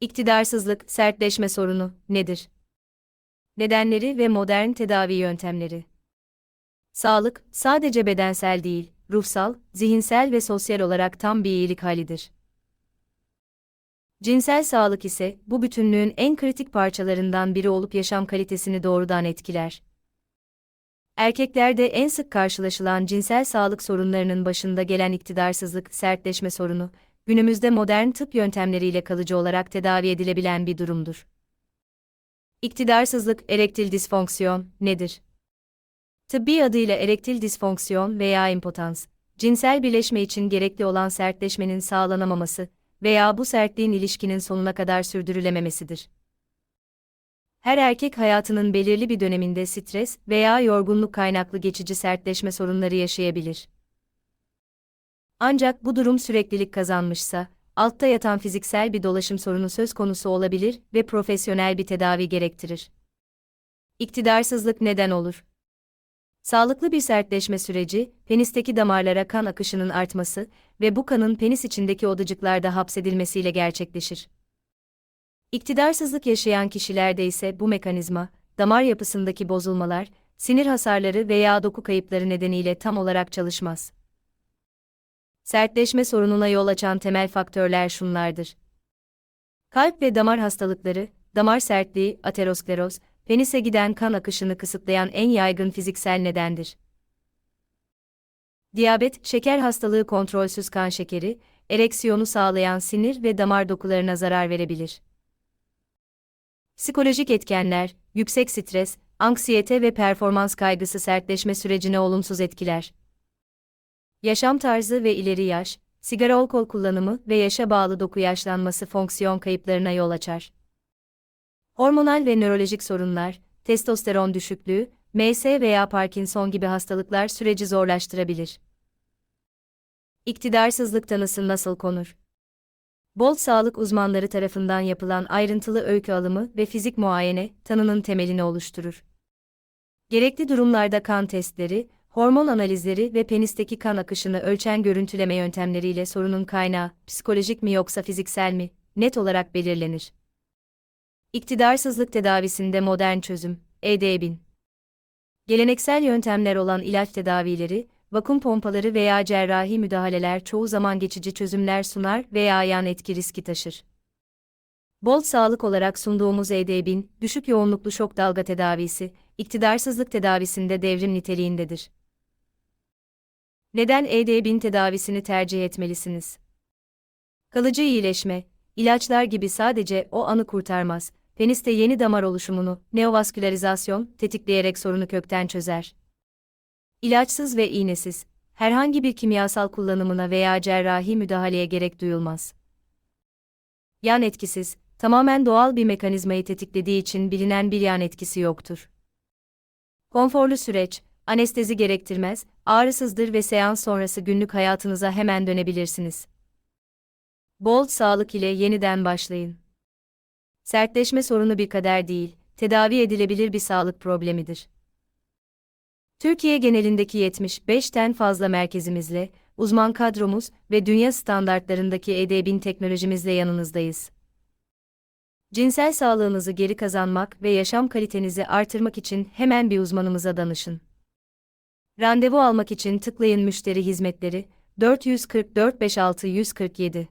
İktidarsızlık, sertleşme sorunu nedir? Nedenleri ve modern tedavi yöntemleri. Sağlık, sadece bedensel değil, ruhsal, zihinsel ve sosyal olarak tam bir iyilik halidir. Cinsel sağlık ise bu bütünlüğün en kritik parçalarından biri olup yaşam kalitesini doğrudan etkiler. Erkeklerde en sık karşılaşılan cinsel sağlık sorunlarının başında gelen iktidarsızlık, sertleşme sorunu, günümüzde modern tıp yöntemleriyle kalıcı olarak tedavi edilebilen bir durumdur. İktidarsızlık, erektil disfonksiyon nedir? Tıbbi adıyla erektil disfonksiyon veya impotans, cinsel birleşme için gerekli olan sertleşmenin sağlanamaması veya bu sertliğin ilişkinin sonuna kadar sürdürülememesidir. Her erkek hayatının belirli bir döneminde stres veya yorgunluk kaynaklı geçici sertleşme sorunları yaşayabilir. Ancak bu durum süreklilik kazanmışsa, altta yatan fiziksel bir dolaşım sorunu söz konusu olabilir ve profesyonel bir tedavi gerektirir. İktidarsızlık neden olur? Sağlıklı bir sertleşme süreci, penisteki damarlara kan akışının artması ve bu kanın penis içindeki odacıklarda hapsedilmesiyle gerçekleşir. İktidarsızlık yaşayan kişilerde ise bu mekanizma, damar yapısındaki bozulmalar, sinir hasarları veya doku kayıpları nedeniyle tam olarak çalışmaz. Sertleşme sorununa yol açan temel faktörler şunlardır. Kalp ve damar hastalıkları, damar sertliği, ateroskleroz, penise giden kan akışını kısıtlayan en yaygın fiziksel nedendir. Diyabet, şeker hastalığı kontrolsüz kan şekeri, ereksiyonu sağlayan sinir ve damar dokularına zarar verebilir. Psikolojik etkenler, yüksek stres, anksiyete ve performans kaygısı sertleşme sürecine olumsuz etkiler. Yaşam tarzı ve ileri yaş, sigara alkol kullanımı ve yaşa bağlı doku yaşlanması fonksiyon kayıplarına yol açar. Hormonal ve nörolojik sorunlar, testosteron düşüklüğü, MS veya Parkinson gibi hastalıklar süreci zorlaştırabilir. İktidarsızlık tanısı nasıl konur? Bolt sağlık uzmanları tarafından yapılan ayrıntılı öykü alımı ve fizik muayene, tanının temelini oluşturur. Gerekli durumlarda kan testleri, hormon analizleri ve penisteki kan akışını ölçen görüntüleme yöntemleriyle sorunun kaynağı, psikolojik mi yoksa fiziksel mi, net olarak belirlenir. İktidarsızlık tedavisinde modern çözüm, EDBİN. Geleneksel yöntemler olan ilaç tedavileri, vakum pompaları veya cerrahi müdahaleler çoğu zaman geçici çözümler sunar veya yan etki riski taşır. Bolt sağlık olarak sunduğumuz EDBİN, düşük yoğunluklu şok dalga tedavisi, iktidarsızlık tedavisinde devrim niteliğindedir. Neden EDBİN tedavisini tercih etmelisiniz? Kalıcı iyileşme, ilaçlar gibi sadece o anı kurtarmaz, peniste yeni damar oluşumunu, neovaskülarizasyon, tetikleyerek sorunu kökten çözer. İlaçsız ve iğnesiz, herhangi bir kimyasal kullanımına veya cerrahi müdahaleye gerek duyulmaz. Yan etkisiz, tamamen doğal bir mekanizmayı tetiklediği için bilinen bir yan etkisi yoktur. Konforlu süreç, anestezi gerektirmez, ağrısızdır ve seans sonrası günlük hayatınıza hemen dönebilirsiniz. Bolt sağlık ile yeniden başlayın. Sertleşme sorunu bir kader değil, tedavi edilebilir bir sağlık problemidir. Türkiye genelindeki 75'ten fazla merkezimizle, uzman kadromuz ve dünya standartlarındaki edebin teknolojimizle yanınızdayız. Cinsel sağlığınızı geri kazanmak ve yaşam kalitenizi artırmak için hemen bir uzmanımıza danışın. Randevu almak için tıklayın müşteri hizmetleri 444 56 147